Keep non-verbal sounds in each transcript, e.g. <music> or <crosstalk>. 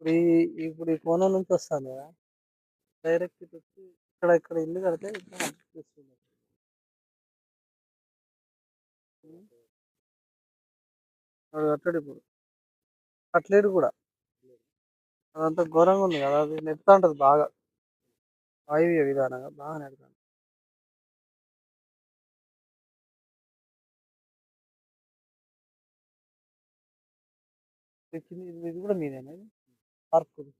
ఇప్పుడు ఈ ఇప్పుడు ఈ కోణం నుంచి వస్తాను కదా. డైరెక్ట్ ఇటు వచ్చి ఇక్కడ ఇక్కడ ఇల్లు కడితే ఇక్కడ అనిపిస్తుంది వాడు కట్టాడు ఇప్పుడు. కట్టలేడు కూడా. అదంతా ఘోరంగా ఉంది కదా. అది నెడుతా ఉంటుంది బాగా. వాయువ్య విధానంగా బాగా నెడుతా ఇది కింద- ఇది ఇది కూడా మీదేనా పార్క్ ఇది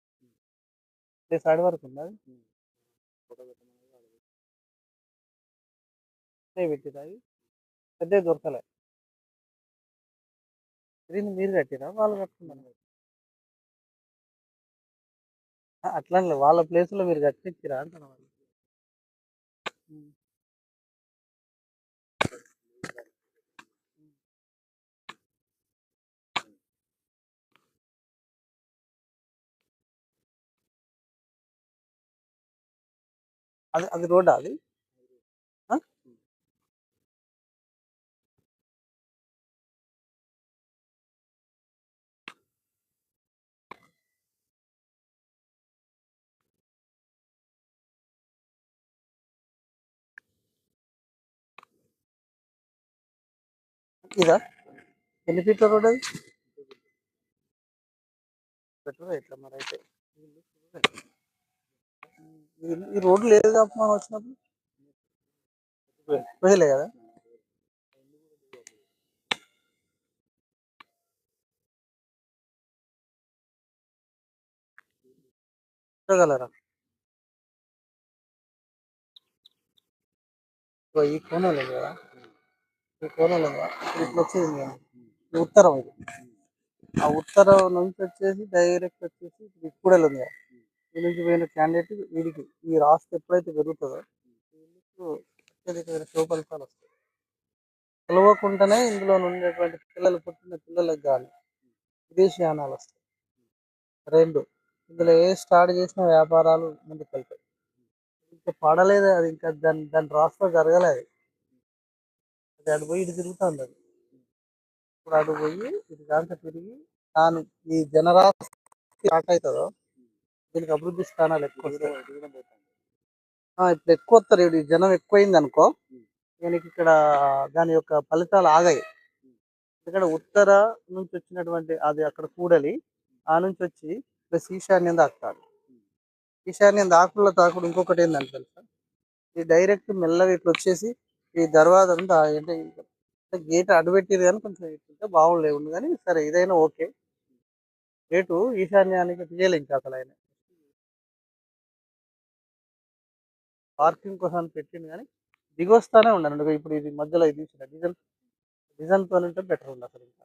సైడ్ వరకు ఉందా అది? పెట్టిరా అవి పెద్దవి దొరకలే. ఇది మీరు కట్టిరా? వాళ్ళు కట్టుకున్నారు అట్లా వాళ్ళ ప్లేస్లో మీరు కట్టించిరా అంటున్నా వాళ్ళు. అది అది రోడ్డా అది ఆ? ఇదా ఎన్ని ఫీట్ల రోడ్ అది పెట్టరా ఇట్లా మరి అయితే ఈ- రోడ్డు లేదు కాబట్టి మనం వచ్చినప్పుడు వదిలే కదా? చూడగలరా? ఈ కోణం లేదు కదా? ఈ కోణం లేదు ఇట్లా వచ్చేది ఉత్తరం ఇది. ఆ ఉత్తరం నుంచి వచ్చేసి డైరెక్ట్ వచ్చేసి ఇప్పుడు ఉంది కదా? ఈ క్యాండిడేట్ వీడికి. ఈ రాష్ట్ర ఎప్పుడైతే పెరుగుతుందో అత్యధికమైన శుభ ఫలితాలు వస్తాయి. కలవకుండానే ఇందులో ఉండేటువంటి పిల్లలు పుట్టిన పిల్లలకు కానీ విదేశీ యానాలు వస్తాయి. రెండు ఇందులో ఏ స్టార్ట్ చేసిన వ్యాపారాలు ముందుకు వెళ్తాయి ఇంకా పడలేదు అది ఇంకా దాని దాని రాష్ట్రం జరగలేదు. అది అటు పోయి ఇటు తిరుగుతుంది అది. ఇప్పుడు అటు పోయి ఇటు దాంట్లో తిరిగి దాని ఈ జనరాశి స్టార్ట్ అవుతుందో దీనికి అభివృద్ధి స్థానాలు ఎక్కువ ఇప్పుడు ఎక్కువ వస్తారు ఇప్పుడు జనం ఎక్కువైంది అనుకో దీనికి ఇక్కడ దాని యొక్క ఫలితాలు ఆగాయి. ఇక్కడ ఉత్తర నుంచి వచ్చినటువంటి అది అక్కడ కూడలి ఆ నుంచి వచ్చి ప్లస్ ఈశాన్యం దాకుతాడు ఈశాన్యం దాకుల తాకుడు ఇంకొకటి ఏంటంటే తెలుసా? ఈ డైరెక్ట్ మెల్లగా ఇట్లా వచ్చేసి ఈ దర్వాజ అంతా అంటే గేట్ అడుపెట్టిరు కానీ కొంచెం ఇట్లుంటే బాగుండే ఉంది కానీ సరే ఇదైనా ఓకే. గేటు ఈశాన్యానికి తీయలే ఇంకా అసలు ఆయన. పార్కింగ్ కోసం పెట్టిండు కానీ దిగొస్తానే ఉండండి ఇప్పుడు ఇది మధ్యలో ఇది తీసిన డీజిల్ డిజైన్తో ఉంటే బెటర్ ఉంది అసలు. ఇంకా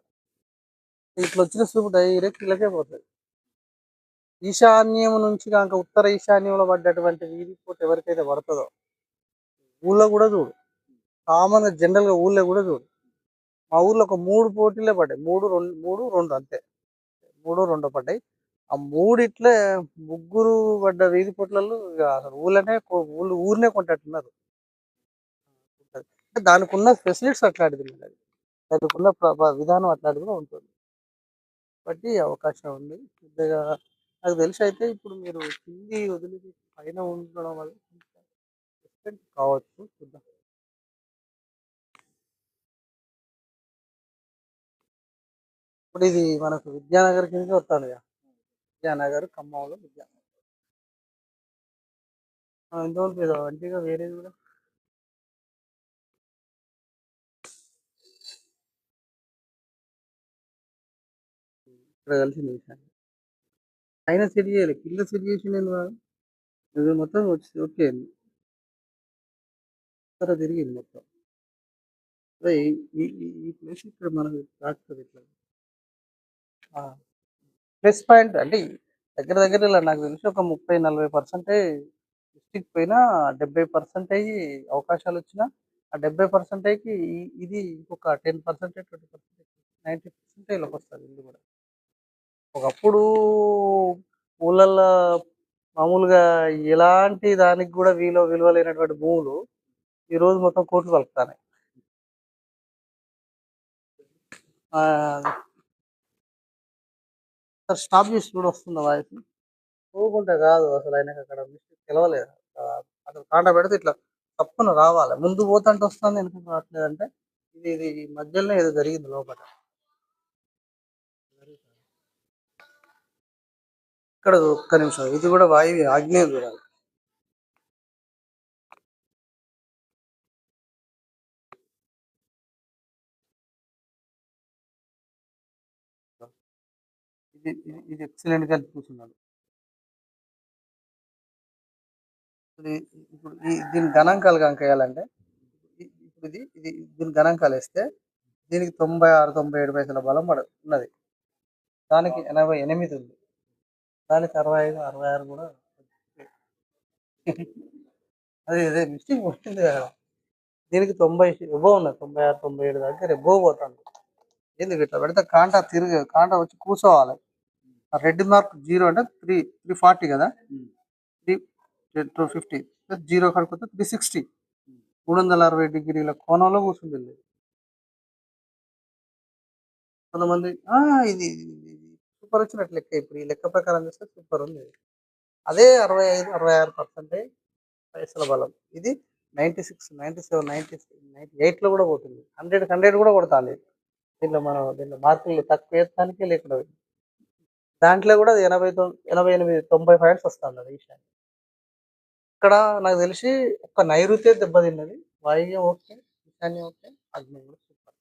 ఇట్లా వచ్చిన సూపు డైరెక్ట్ ఇలాగే పోతుంది. ఈశాన్యం నుంచి కాక ఉత్తర ఈశాన్యంలో పడ్డటువంటి వీధి పోటీ ఎవరికైతే పడుతుందో ఊళ్ళో కూడా చూడు. కామన్ జనరల్గా జనరల్గా ఊళ్ళో కూడా చూడు. మా ఊళ్ళో ఒక మూడు పోటీలే పడ్డాయి. మూడు రెండు మూడు రెండు అంతే. మూడు రెండు పడ్డాయి. ఆ మూడిట్లే ముగ్గురు పడ్డ వీధి పొట్లలో ఇక అసలు ఊళ్ళనే ఊళ్ళు ఊరినే కొంటట్టున్నారు. దానికి ఉన్న ఫెసిలిటీస్ అట్లాంటిది మరి అది. దానికి ఉన్న ప్ర- విధానం అట్లాంటిది ఉంటుంది. బట్టి అవకాశం ఉంది. పెద్దగా నాకు తెలిసి అయితే ఇప్పుడు మీరు కింది వదిలి పైన ఉండడం వల్ల కావచ్చు. చూద్దాం. ఇప్పుడు ఇది మనకు విద్యానగర్ కిందకి వస్తాను ఇక విద్యానగర్ ఖమ్మంలో విద్యా ఆ, లేదు అంతేగా వేరేది కూడా. ఇక్కడ కలిసి విషయాన్ని అయినా సెట్ చేయాలి. కింద సెట్ చేసి నేను ఇది మొత్తం వచ్చి ఓకే. తర్వాత తిరిగింది మొత్తం. అదే ఈ ఈ ప్లేస్ ఇక్కడ మనకు తాకుతుంది ఇట్లా ప్లస్ పాయింట్ అంటే దగ్గర దగ్గర ఇలా నాకు తెలిసి ఒక ముప్పై నలభై పర్సెంటేజ్ డిస్టిక్ పైన డెబ్బై పర్సెంటేజ్ అవకాశాలు వచ్చినా ఆ డెబ్బై పర్సెంటేజ్కి ఇది ఇంకొక ten percentage twenty percentage ninety పర్సెంటేజ్లోకి వస్తుంది ఇల్లు కూడా. ఒకప్పుడు ఊళ్ళల్లో మామూలుగా ఎలాంటి దానికి కూడా వీలు విలువ లేనటువంటి భూములు ఈ రోజు మొత్తం కోట్లు కలుపుతాయి సార్ స్టాప్ చేసి చూడు వస్తుందా వాయిస్? పోకుంటే కాదు అసలు ఆయనకు అక్కడ మిస్టేక్ తెలవలేదు. అక్కడ అసలు కాంట పెడితే ఇట్లా తప్పున రావాలి. ముందు పోతుంటే వస్తుంది ఎందుకు రావట్లేదు అంటే ఇది ఇది ఈ మధ్యలోనే ఏదో జరిగింది లోపల ఇక్కడ ఒక్క నిమిషం ఇది కూడా వాయువు ఆగ్నేయం చూడాలి ఇది ఇది- ఎక్సలెంట్గా కూర్చున్నాడు ఇప్పుడు దీని గణాంకాలు కనుక వేయాలంటే ఇప్పుడు ఇది ఇది దీని గణాంకాలు వేస్తే దీనికి తొంభై ఆరు తొంభై ఏడు పైసల బలం పడ ఉన్నది. దానికి ఎనభై ఎనిమిది ఉంది. దానికి అరవై ఐదు అరవై ఆరు కూడా అదే అదే మిస్టేక్ వచ్చింది కదా. దీనికి తొంభై ఎబో ఉన్నది తొంభై ఆరు తొంభై ఏడు దగ్గర ఎబో పోతాను ఎందుకు ఇట్లా పెడితే కాంటా తిరిగి కాంటా వచ్చి కూర్చోవాలి. రెడ్ మార్క్ జీరో అంటే త్రీ త్రీ ఫార్టీ కదా? Three two fifty plus zero కడుకుంటే three sixty మూడు వందల అరవై డిగ్రీల కోణంలో కూర్చుంటుంది కొంతమంది "ఆ, ఇది సూపర్ వచ్చినట్టు లెక్క ఇప్పుడు ఈ లెక్క ప్రకారం చూస్తే సూపర్ ఉంది. అదే అరవై ఐదు అరవై ఆరు పర్సెంటేజ్ పైసల బలం. ఇది ninety six ninety seven ninety ninety ఎయిట్లో కూడా పోతుంది హండ్రెడ్ హండ్రెడ్ కూడా కొడుతుంది. దీంట్లో మనం దీంట్లో మార్కులు తక్కువ వేస్తానికే లేకుండా దాంట్లో కూడా ఎనభై ఎనభై ఎనిమిది తొంభై పాయింట్స్ వస్తుంది అది ఈశాన్య. ఇక్కడ నాకు తెలిసి ఒక్క నైరుతే దెబ్బతిన్నది వాయువ్యం ఓకే ఈశాన్యం ఓకే అగ్ని కూడా సూపర్.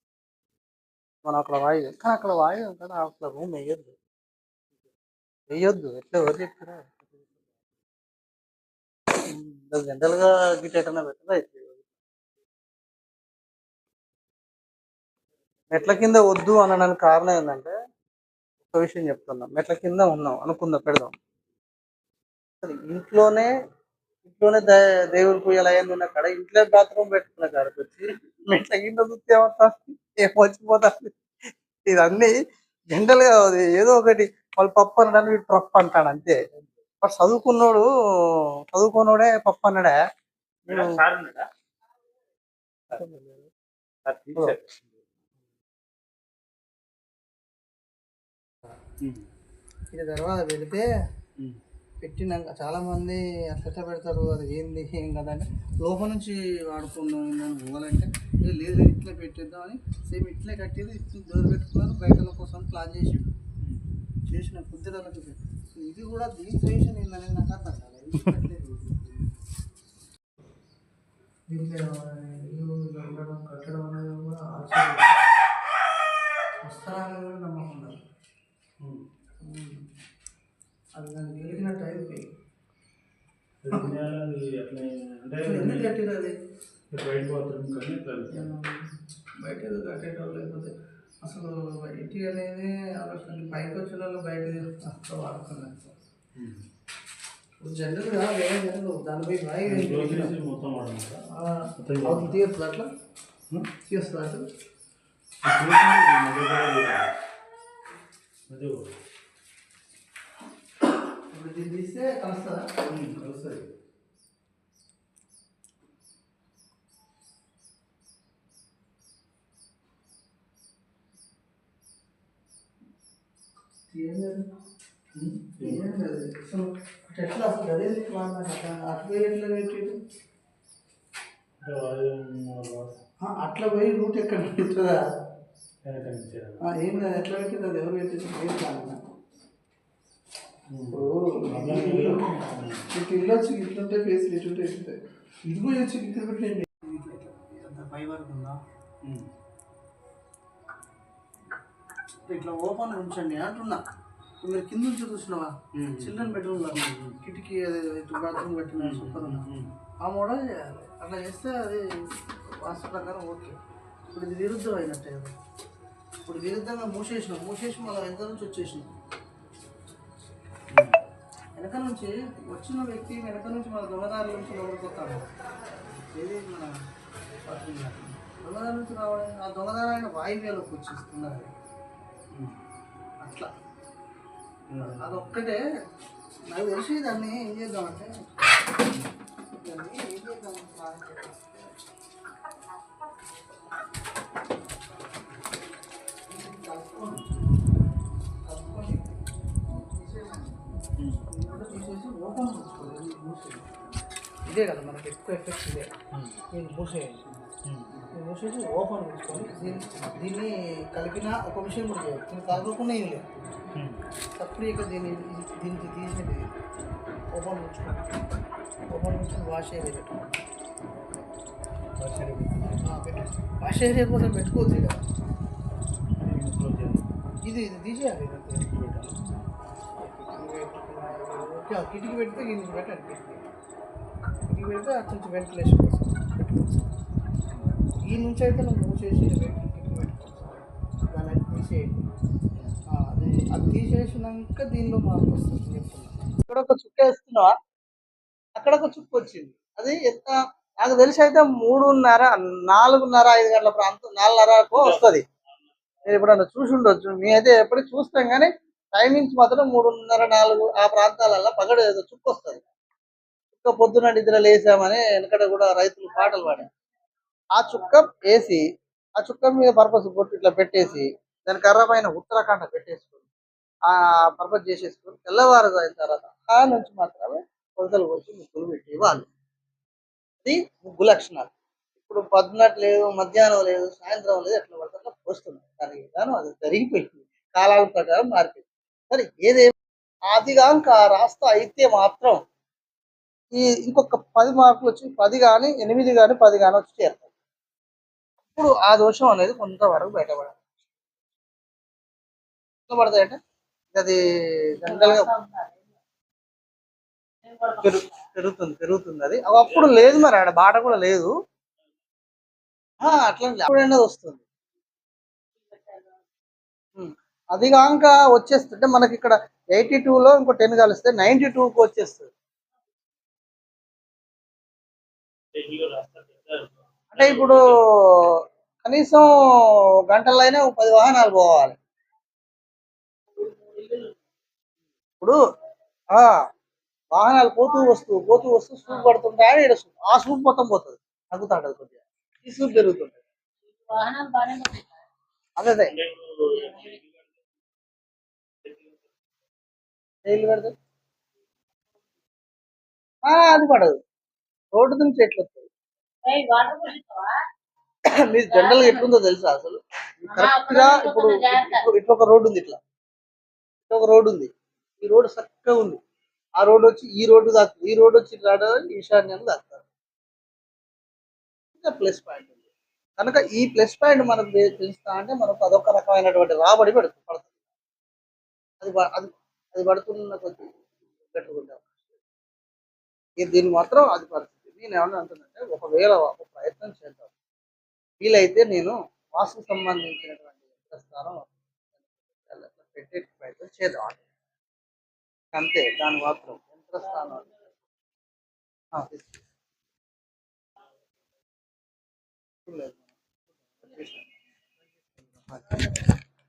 మనం అక్కడ వాయువ్యం కానీ అక్కడ వాయువ్యం కదా అక్కడ రూమ్ వేయొద్దు. వేయొద్దు ఎట్లా ఎవరు చెప్పారా గిట్గా గిట్టేటన్నా అయితే. మెట్ల కింద వద్దు అనడానికి కారణం ఏంటంటే ఒక విషయం చెప్తున్నా. మెట్ల కింద ఉన్నాం అనుకుందాం పెడదాం. అసలు ఇంట్లోనే ఇంట్లోనే దేవుడి పూజలు అయ్యింది ఉన్న కాడ ఇంట్లో బాత్రూమ్ పెట్టుకున్న కాడకి వచ్చి మెట్ల కింద చూస్తే ఏమవుతుంది ఏం వచ్చిపోతుంది ఇదన్నీ జనరల్గా అది ఏదో ఒకటి వాళ్ళు పప్పు అనడానికి వీడు పప్పు అంటాడు అంతే. వాడు చదువుకున్నోడు చదువుకున్నోడే పప్పు అన్నాడే? ఇది తర్వాత పెడితే పెట్టినాక చాలా మంది అట్లా పెడతారు? అది ఏంది? ఏం కదా అంటే లోపల నుంచి వాడుకున్నాం పోవాలంటే "ఏ లేదు ఇట్లా పెట్టేద్దాం అని సేమ్ ఇట్లే కట్టేది ఇట్లా డోర్ పెట్టుకున్నారు బయటల కోసం ప్లాన్ చేసి చేసిన కుదిరలకు ఇది కూడా దీని సజెషన్ ఏందని నాకు అర్థం కాలేదు. <laughs> దీంట్లో ఇల్లు కట్టడం అనేది కూడా ఆశ్చర్యం కూడా అది దానికి గెలిచినట్టు అయిపోయి ఎందుకు కట్టిరు అది? బయట బయట ఏదో కట్టేటోళ్ళు లేకపోతే అసలు ఇంటి అనేది ఆలోచన పైకి వచ్చిన వాళ్ళు బయట అసలు వాడుతున్నారు జనరల్గా వేరే జనరల్ దానిపై బాగా తీయొచ్చు అట్లా? తీయొచ్చు అట్లా? ఇప్పుడు దీన్ని తీస్తే కలుస్తుందా? కలుస్తుంది ఎట్లా అసలు అదే అట్లా ఎట్లా అట్లా పోయి రూట్ ఎక్కడ ఉంటుందా ఏం లేదు ఎట్లా పెట్టింది అది ఎవరు పెట్టింది ఏం కాదు ఇటు ఇల్లు వచ్చి ఇట్లుంటే ఇటుంటే ఇది కూడా వచ్చి ఇక్కడ పెట్టండి అంత పై వరకు ఉందా? ఇట్లా ఓపెన్ ఉంచండి అంటున్నా. మీరు కింద నుంచి చూసినావా చిల్డ్రన్ బెడ్రూమ్లో కిటికీ బాత్రూమ్ కట్టిన సూపర్ ఆ మోడల్ చేయాలి. అట్లా చేస్తే అది వాస్తు ప్రకారం ఓకే. ఇప్పుడు ఇది విరుద్ధం అయినట్టే ఇప్పుడు విరుద్ధంగా మూసేసినాం. మూసేసి మళ్ళీ వెనక నుంచి వచ్చేసినాం. వెనక నుంచి వచ్చిన వ్యక్తి వెనక నుంచి మన దొంగదారి నుంచి లోపలికి ఏది మన దొంగదారి నుంచి రావడం ఆ దొంగదారి ఆయన వాయువ్యలోకి వచ్చేస్తున్నారు అట్లా. అదొక్కటే. నాకు తెలిసి దాన్ని ఏం చేద్దామంటే దాన్ని ఏం చేద్దాం ఇదే కదా మనకి ఎక్కువ ఎఫెక్ట్ ఇదే. దీన్ని మూసేయండి మూసేసి ఓపెన్ ఉంచుకొని దీన్ని దీన్ని కలిపిన ఒక విషయం కూడా చేయదు దీన్ని కలపకుండా ఏం లేదు. సపరేట్గా దీన్ని దీనికి తీసేది ఓపెన్ ఉంచుకోండి ఓపెన్ ఉంచుకొని వాష్ ఏరియా పెట్టుకోండి వాష్ ఏరియా కోసం పెట్టుకోవచ్చు కదా ఇది ఇది తీసేయాలి. కిటికీ పెడితే దీనికి పెట్టండి కిటికీ పెడితే. అటు నుంచి వెంటిలేషన్ కోసం పెట్టుకోవచ్చు. ఈ నుంచి అయితే నువ్వు మూసేసి కిటికీ పెట్టుకోవచ్చు. దాన్ని తీసేయండి. అది అది తీసేసినాక దీనిలో మార్పు వస్తుంది. ఇక్కడ ఒక చుక్క వేస్తున్నావా? అక్కడ ఒక చుక్క వచ్చింది. అది ఎంత నాకు తెలిసి అయితే మూడున్నర నాలుగున్నర ఐదు గంటల ప్రాంతం నాలుగున్నరకు వస్తుంది. నేను ఎప్పుడన్నా చూసి ఉండొచ్చు. మేమైతే ఎప్పుడు చూస్తాం కానీ టైమింగ్స్ మాత్రం మూడున్నర నాలుగు ఆ ప్రాంతాలలో పగడు ఏదో చుక్క వస్తుంది చుక్క పొద్దున నిద్ర లేసామని వెనకడ కూడా రైతులు పాటలు పాడారు. ఆ చుక్క వేసి ఆ చుక్క మీద పర్పస్ కొట్టి ఇట్లా పెట్టేసి దాని కర్ర పైన ఉత్తరాఖండ పెట్టేసుకుని ఆ పర్పస్ చేసేసుకుని తెల్లవారు అయిన తర్వాత ఆ నుంచి మాత్రమే కొలతలు వచ్చి ముగ్గులు పెట్టేవాళ్ళు అది ముగ్గు లక్షణాలు. ఇప్పుడు పొద్దున్నట్టు లేదు మధ్యాహ్నం లేదు సాయంత్రం లేదు ఎట్లా పడితే అట్లా పోస్తుంది దాని విధానం అది జరిగిపోయింది. కాలాల ప్రకారం మార్కెట్. సరే ఏదే ఆదిగాంక రాస్తా అయితే మాత్రం ఈ ఇంకొక పది మార్కులు వచ్చి పది కానీ ఎనిమిది కానీ పది కానీ వచ్చి చేరుతాయి. ఇప్పుడు ఆ దోషం అనేది కొంతవరకు బయటపడాలి. ఎట్లా పడతాయంటే అది జనరల్గా పెరుగుతుంది పెరుగుతుంది అది. అవి అప్పుడు లేదు మరి ఆడ బాట కూడా లేదు. ఆ, అట్లా అప్పుడైనా వస్తుంది. అది కాక వచ్చేస్తుంటే మనకి ఇక్కడ ఎయిటీ లో ఇంకో టెన్ కలిస్తే నైన్టీ కి వచ్చేస్తుంది. అంటే ఇప్పుడు కనీసం గంటలైనా ఒక పది వాహనాలు పోవాలి. ఇప్పుడు ఆ వాహనాలు పోతూ వస్తూ పోతూ వస్తూ సూప్ పడుతుంటే ఆడ ఈడ సూప్ ఆ సూప్ మొత్తం పోతుంది. తగ్గుతాడు కొద్దిగా. ఈ సూప్ పెరుగుతుంటుంది. అదే అదే. ఆ, అది పడదు. రోడ్డు నుంచి ఎట్లా వస్తుంది? మీరు జనరల్గా ఎట్లుందో తెలుసా అసలు? కరెక్ట్గా ఇప్పుడు ఇట్లా- ఒక రోడ్డు ఉంది ఇట్లా. ఇట్లా ఒక రోడ్డు ఉంది. ఈ రోడ్డు చక్కగా ఉంది. ఆ రోడ్డు వచ్చి ఈ రోడ్డు దాకుతుంది ఈ రోడ్డు వచ్చి ఇట్లా ఈశాన్యం దాకుతారు. ప్లస్ పాయింట్ ఉంది. కనుక ఈ ప్లస్ పాయింట్ మనకు తెలుస్తా అంటే మనకు అదొక రకమైనటువంటి రాబడి పడుతుంది పడుతుంది. అది అది అది పడుతున్న కొద్ది పెట్టుకుంటాం దీన్ని మాత్రం అది పరిస్థితి. నేను ఏమన్నా అంటున్నంటే ఒకవేళ ఒక ప్రయత్నం చేద్దాం. వీలైతే నేను వాస్తు సంబంధించినటువంటి స్థానం పెట్టే ప్రయత్నం చేద్దాం. అంతే దాని మాత్రం యంత్రస్థానం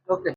ఓకే.